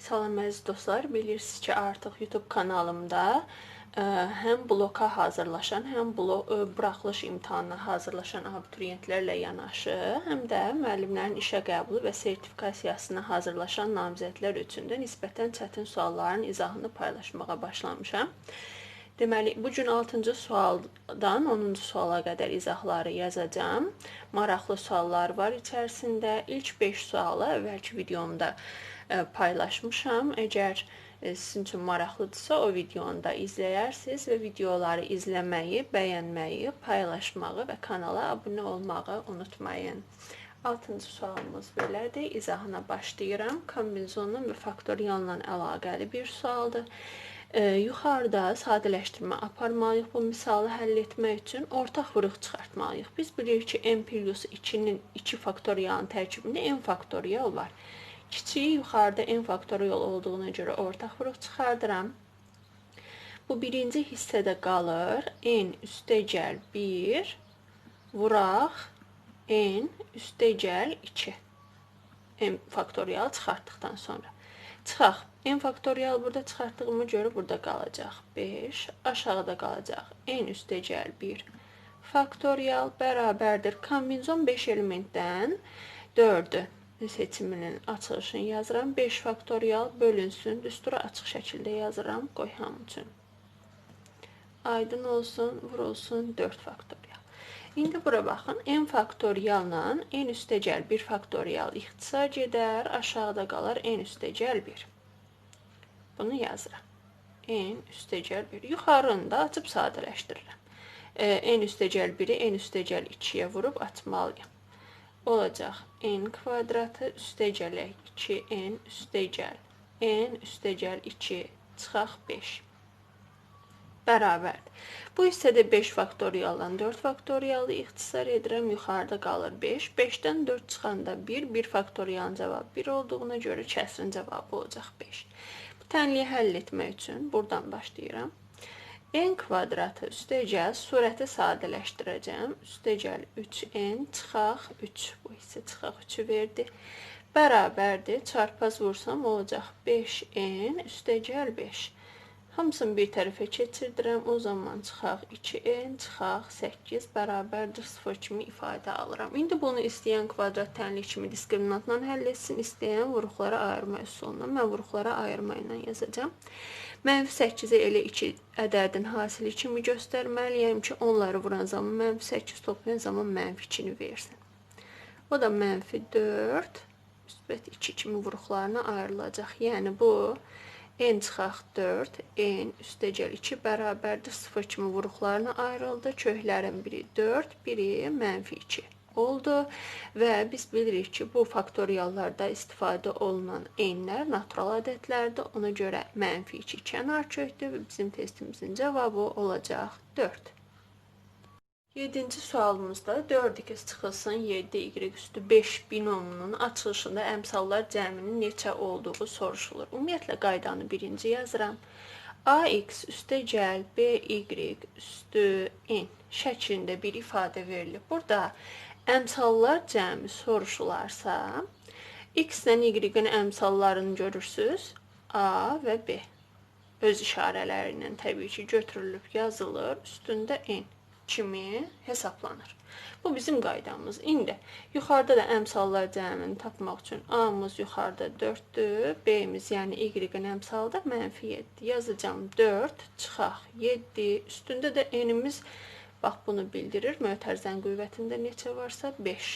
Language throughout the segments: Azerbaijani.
Salam əziz dostlar, bilirsiniz ki, artıq YouTube kanalımda ə, həm bloka hazırlaşan, həm blo ə, buraxılış imtahanına hazırlaşan abituriyentlərlə yanaşı, həm də müəllimlərin işə qəbulu və sertifikasiyasına hazırlaşan namizədlər üçün də nisbətən çətin sualların izahını paylaşmağa başlamışam. Deməli, bu gün 6-cı sualdan 10-cu suala qədər izahları yazacağam. Maraqlı suallar var içərisində. İlk 5 sualı əvvəlki videomda e, paylaşmışam. Əgər e, sizin üçün maraqlıdırsa, o videonu da izləyərsiniz və videoları izləməyi, bəyənməyi, paylaşmağı və kanala abunə olmağı unutmayın. 6-cı sualımız belədir. İzahına başlayıram. Kombinzonla və faktorialla əlaqəli bir sualdır. Yuxarıda sadələşdirmə aparmalıyıq bu misalı həll etmək üçün ortaq vuruq çıxartmalıyıq. Biz bilirik ki, n plus 2-nin 2 faktorialın tərkibində n faktorial var. Kiçiyi yuxarıda n faktorial olduğuna görə ortaq vuruq çıxardıram. Bu birinci hissədə qalır. n üstəgəl 1 vuraq n üstəgəl 2. n faktorial çıxartdıqdan sonra. Çıxaq. n faktorial burada çıxartdığıma görə burada qalacaq. 5 aşağıda qalacaq. n üstəgəl 1 faktorial bərabərdir. Kombinzon 5 elementdən 4-ü seçiminin açılışını yazıram. 5 faktorial bölünsün. Düstura açıq şəkildə yazıram. Qoy hamı üçün. Aydın olsun, vurulsun 4 faktorial. İndi bura baxın. n faktorialla n üstəgəl 1 faktorial ixtisar gedər. Aşağıda qalar n üstəgəl 1. Bunu yazıram. n üstəgəl 1. Yuxarını da açıb sadələşdirirəm. E, n üstəgəl 1-i n üstəgəl 2-yə vurub atmalıyam. Olacaq n kvadratı üstəgələk 2n üstəgəl n üstəgəl 2 çıxaq 5 bərabərdir. Bu hissədə 5 faktorialdan 4 faktorialı ixtisar edirəm. Yuxarıda qalır 5. 5-dən 4 çıxanda 1, 1 faktorialın cavabı 1 olduğuna görə kəsrin cavabı olacaq 5. Bu tənliyi həll etmək üçün buradan başlayıram. n kvadratı üstəgəl surəti sadələşdirəcəm. Üstəgəl 3n çıxaq 3. Bu hissə çıxaq 3-ü verdi. Bərabərdir. Çarpaz vursam olacaq 5n üstəgəl 5. Hamısını bir tərəfə keçirdirəm. O zaman çıxaq 2n, çıxaq 8 bərabərdir 0 kimi ifadə alıram. İndi bunu istəyən kvadrat tənlik kimi diskriminantla həll etsin, istəyən vuruqlara ayırma üsulundan. Mən vuruqlara ayırma ilə yazacağam. Mənfi 8-i elə 2 ədədin hasili kimi göstərməliyəm ki, onları vuran zaman mənfi 8 toplayan zaman mənfi 2-ni versin. O da mənfi 4, müsbət 2 kimi vuruqlarına ayrılacaq. Yəni bu n çıxaq 4, n üstəgəl 2 bərabərdir 0 kimi vuruqlarına ayrıldı. Köklərin biri 4, biri mənfi 2 oldu və biz bilirik ki, bu faktoriallarda istifadə olunan n-lər natural ədədlərdir. Ona görə mənfi 2 kənar kökdür və bizim testimizin cavabı olacaq 4. 7-ci sualımızda 4x çıxılsın 7y üstü 5 binomunun açılışında əmsallar cəminin neçə olduğu soruşulur. Ümumiyyətlə qaydanı birinci yazıram. ax üstə gəl by üstü n şəklində bir ifadə verilib. Burada əmsallar cəmi soruşularsa, x-lə y-in əmsallarını görürsüz. A və B. Öz işarələri ilə təbii ki, götürülüb yazılır. Üstündə n kimi hesablanır. Bu bizim qaydamız. İndi yuxarıda da əmsallar cəmini tapmaq üçün A-mız yuxarıda 4-dür, B-miz yəni Y-in əmsalı da mənfi 7. Yazacağam 4 çıxaq 7. Üstündə də n-imiz bax bunu bildirir. Mötərizənin qüvvətində neçə varsa 5.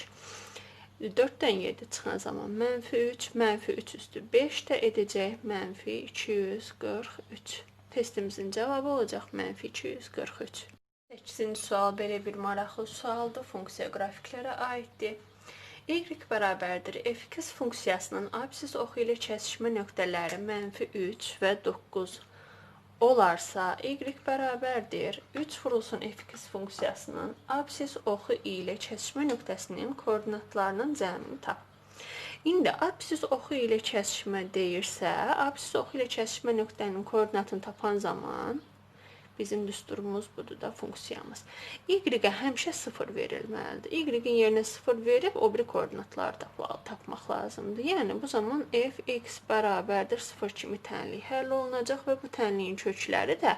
4-dən 7 çıxan zaman mənfi 3, mənfi 3 üstü 5 də edəcək mənfi 243. Testimizin cavabı olacaq mənfi 243. 8-ci sual belə bir maraqlı sualdır. Funksiya qrafiklərə aiddir. Y bərabərdir f2 funksiyasının absis oxu ilə kəsişmə nöqtələri mənfi 3 və 9 olarsa, y bərabərdir 3 vurulsun f2 funksiyasının absis oxu ilə kəsişmə nöqtəsinin koordinatlarının cəmini tap. İndi absis oxu ilə kəsişmə deyirsə, absis oxu ilə kəsişmə nöqtənin koordinatını tapan zaman Bizim düsturumuz budur da funksiyamız. Y-ə həmişə 0 verilməlidir. Y-in yerinə 0 verib o biri koordinatları tap tapmaq lazımdır. Yəni bu zaman f(x) bərabərdir 0 kimi tənlik həll olunacaq və bu tənliyin kökləri də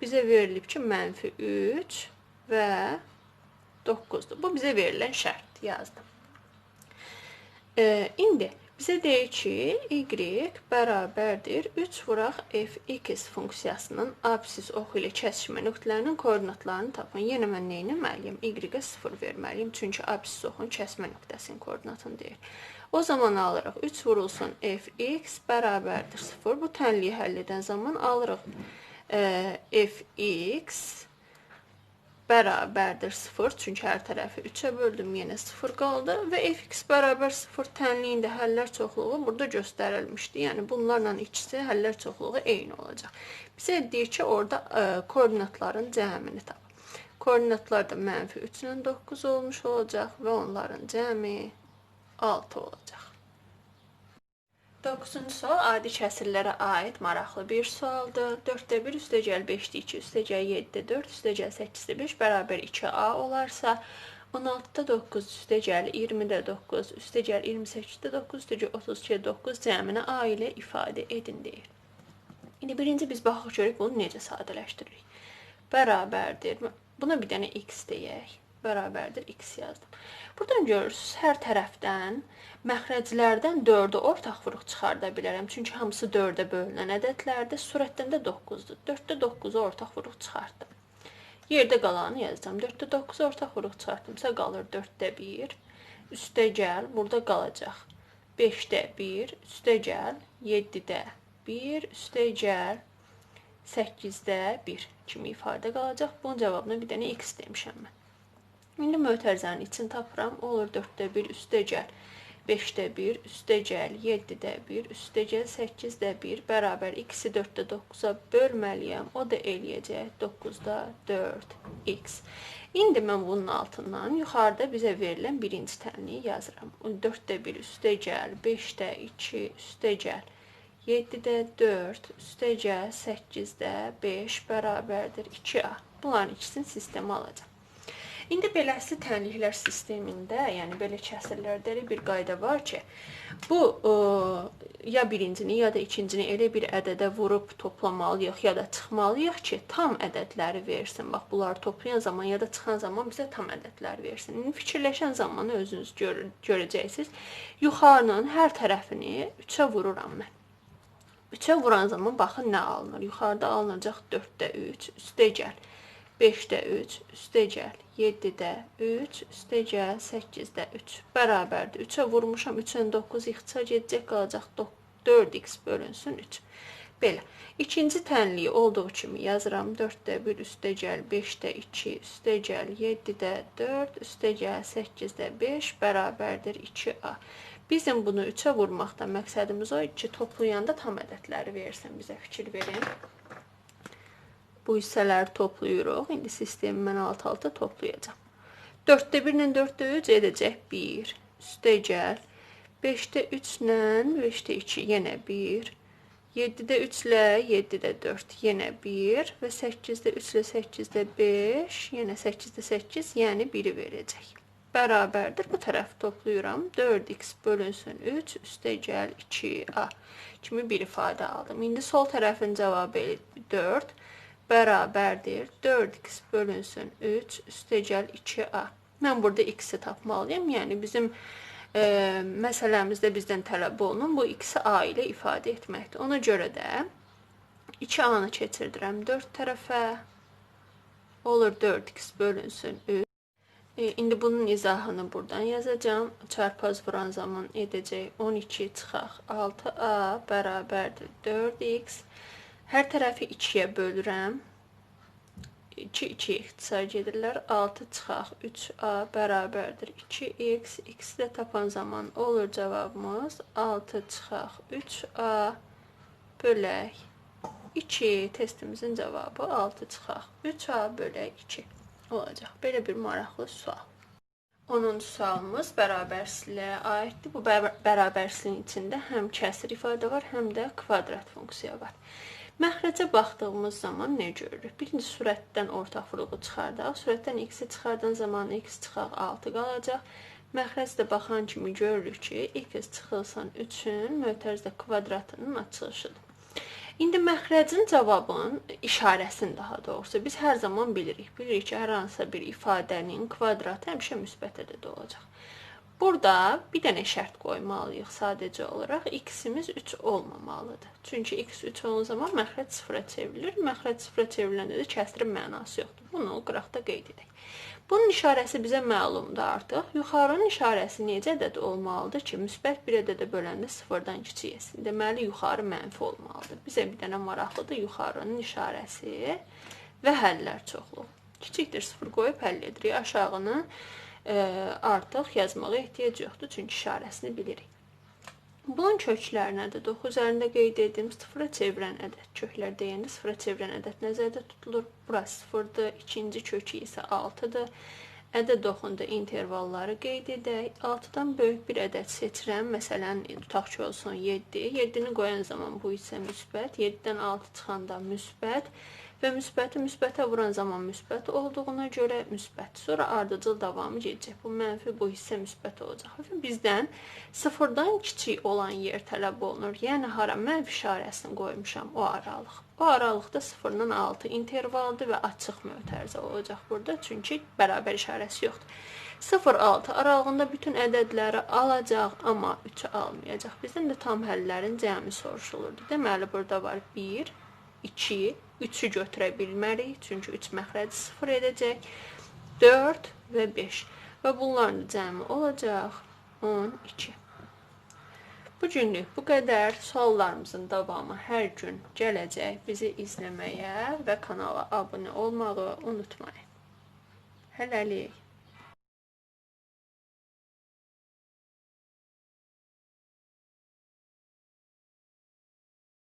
bizə verilib ki, mənfi 3 və 9-dur. Bu bizə verilən şərt yazdım. E, indi bizə deyir ki, y bərabərdir 3 vuraq f(x) funksiyasının absis oxu ilə kəsişmə nöqtələrinin koordinatlarını tapın. Yenə mən nə etməliyəm? Y-ə 0 verməliyim, çünki absis oxun kəsmə nöqtəsinin koordinatını deyir. O zaman alırıq 3 vurulsun f(x) bərabərdir 0. Bu tənliyi həll edən zaman alırıq e, f(x) bərabərdir 0. Çünki hər tərəfi 3-ə böldüm, yenə 0 qaldı və f(x) bərabər 0 tənliyində həllər çoxluğu burada göstərilmişdi. Yəni bunlarla ikisi həllər çoxluğu eyni olacaq. Bizə deyir ki, orada ə, e, koordinatların cəmini tap. Koordinatlar da mənfi 3 ilə 9 olmuş olacaq və onların cəmi 6 olacaq. 9-cu sual adi kəsirlərə aid maraqlı bir sualdır. 4-də 1 üstəgəl 5-də 2 üstəgəl 7-də 4 üstəgəl 8-də 5 bərabər 2a olarsa 16-da 9 üstəgəl 20-də 9 üstəgəl 28-də 9 üstəgəl 32-də 9 cəminə a ilə ifadə edin deyir. İndi birinci biz baxaq görək bunu necə sadələşdiririk. Bərabərdir. Buna bir dənə x deyək. Bərabərdir x yazdım. Buradan görürsüz hər tərəfdən Məxrəclərdən 4-ü ortaq vuruq çıxarda bilərəm. Çünki hamısı 4-ə bölünən ədədlərdir. Surətdən də 9-dur. 4-də 9-u ortaq vuruq çıxartdım. Yerdə qalanı yazacağam. 4-də 9-u ortaq vuruq çıxartdımsa qalır 4-də 1. Üstə gəl, burada qalacaq. 5-də 1, üstə gəl, 7-də 1, üstə gəl, 8-də 1 kimi ifadə qalacaq. Bunun cavabına bir dənə x demişəm mən. İndi mötərizənin için tapıram. Olur 4-də 1, üstə gəl. 5-də 1, üstə gəl 7-də 1, üstə gəl 8-də 1 bərabər x-i 4-də 9-a bölməliyəm. O da eləyəcək 9-da 4x. İndi mən bunun altından yuxarıda bizə verilən birinci tənliyi yazıram. 4-də 1 üstə gəl, 5-də 2 üstə gəl, 7-də 4 üstə gəl, 8-də 5 bərabərdir 2a. Bunların ikisini sistemə alacağam. İndi beləsi tənliklər sistemində, yəni belə kəsirlərdə elə bir qayda var ki, bu ə, ya birincini, ya da ikincini elə bir ədədə vurub toplamalıyıq, ya da çıxmalıyıq ki, tam ədədləri versin. Bax, bunları toplayan zaman ya da çıxan zaman bizə tam ədədlər versin. İndi fikirləşən zaman özünüz gör görəcəksiniz. Yuxarının hər tərəfini 3-ə vururam mən. 3-ə vuran zaman baxın nə alınır. Yuxarıda alınacaq 4-də 3, üstə gəl. 5-də 3, üstə gəl. 7-də 3, üstə gəl. 8-də 3. Bərabərdir. 3-ə vurmuşam. 3-ün 9 ixtisar gedəcək, qalacaq 4x bölünsün 3. Belə. İkinci tənliyi olduğu kimi yazıram. 4-də 1 üstə gəl, 5-də 2 üstə gəl, 7-də 4 üstə gəl, 8-də 5 bərabərdir 2a. Bizim bunu 3-ə vurmaqdan məqsədimiz o ki, toplayanda tam ədədləri versin bizə fikir verin. Bu hissələri toplayırıq. İndi sistemi mən alt-alta toplayacağam. 4-də 1 ilə 4-də 3 edəcək 1. Üstə gəl. 5-də 3 ilə 5-də 2 yenə 1. 7-də 3 ilə 7-də 4 yenə 1 və 8-də 3 ilə 8-də 5, yenə 8-də 8, yəni 1-i verəcək. Bərabərdir. Bu tərəfi toplayıram. 4x bölünsün 3, üstə gəl 2a kimi bir ifadə aldım. İndi sol tərəfin cavabı 4 bərabərdir 4x bölünsün 3 üstəgəl 2a. Mən burada x-i tapmalıyım. Yəni bizim e, məsələmizdə bizdən tələb olunan bu x-i a ilə ifadə etməkdir. Ona görə də 2a-nı keçirdirəm 4 tərəfə. Olur 4x bölünsün 3. E, bunun izahını buradan yazacağım. Çarpaz vuran zaman edəcək 12 çıxaq 6a bərabərdir 4x. Hər tərəfi 2-yə bölürəm. 2 2 ixtisar gedirlər. 6 çıxaq 3a bərabərdir 2x. x də tapan zaman olur cavabımız 6 çıxaq 3a bölək 2. Testimizin cavabı 6 çıxaq 3a bölək 2 olacaq. Belə bir maraqlı sual. 10-cu sualımız bərabərsizliyə aiddir. Bu bərabərsizliyin içində həm kəsr ifadə var, həm də kvadrat funksiya var. Məxrəcə baxdığımız zaman nə görürük? Birinci sürətdən ortaqlığı çıxardaq. Sürətdən x-i çıxardan zaman x çıxaq 6 qalacaq. Məxrəcdə baxan kimi görürük ki, x çıxılsan 3-ün mötərizə kvadratının açılışıdır. İndi məxrəcin cavabın işarəsini daha doğrusu biz hər zaman bilirik. Bilirik ki, hər hansısa bir ifadənin kvadratı həmişə müsbət ədəd olacaq. Burada bir dənə şərt qoymalıyıq sadəcə olaraq. X-imiz 3 olmamalıdır. Çünki x 3 olan zaman məxrəc sıfıra çevrilir. Məxrəc sıfıra çevriləndə də kəsrin mənası yoxdur. Bunu qıraqda qeyd edək. Bunun işarəsi bizə məlumdur artıq. Yuxarının işarəsi necə ədəd olmalıdır ki, müsbət bir ədədə böləndə sıfırdan kiçik etsin. Deməli, yuxarı mənfi olmalıdır. Bizə bir dənə maraqlıdır yuxarının işarəsi və həllər çoxluğu. Kiçikdir sıfır qoyub həll edirik. Aşağını artıq yazmağa ehtiyac yoxdur, çünki işarəsini bilirik. Bunun köklərinə də 9 üzərində qeyd etdim. Sıfıra çevirən ədəd. Köklər deyəndə sıfıra çevirən ədəd nəzərdə tutulur. Burası sıfırdır, ikinci kökü isə 6-dır. Ədəd oxunda intervalları qeyd edək. 6-dan böyük bir ədəd seçirəm. Məsələn, tutaq ki, olsun 7. 7-ni qoyan zaman bu isə müsbət. 7-dən 6 çıxanda müsbət və müsbəti müsbətə vuran zaman müsbət olduğuna görə müsbət. Sonra ardıcıl davamı gedəcək. Bu mənfi bu hissə müsbət olacaq. Və bizdən sıfırdan kiçik olan yer tələb olunur. Yəni hara mənfi işarəsini qoymuşam o aralıq. O aralıqda 0-dan 6 intervaldır və açıq mötərizə olacaq burada. Çünki bərabər işarəsi yoxdur. 0-6 aralığında bütün ədədləri alacaq, amma 3-ü almayacaq. Bizdən də tam həllərin cəmi soruşulurdu. Deməli, burada var 1, 2, 3-ü götürə bilmərik, çünki 3 məxrəci 0 edəcək. 4 və 5. Və bunların cəmi olacaq 12. Bu günlük bu qədər. Suallarımızın davamı hər gün gələcək. Bizi izləməyə və kanala abunə olmağı unutmayın. Hələlik.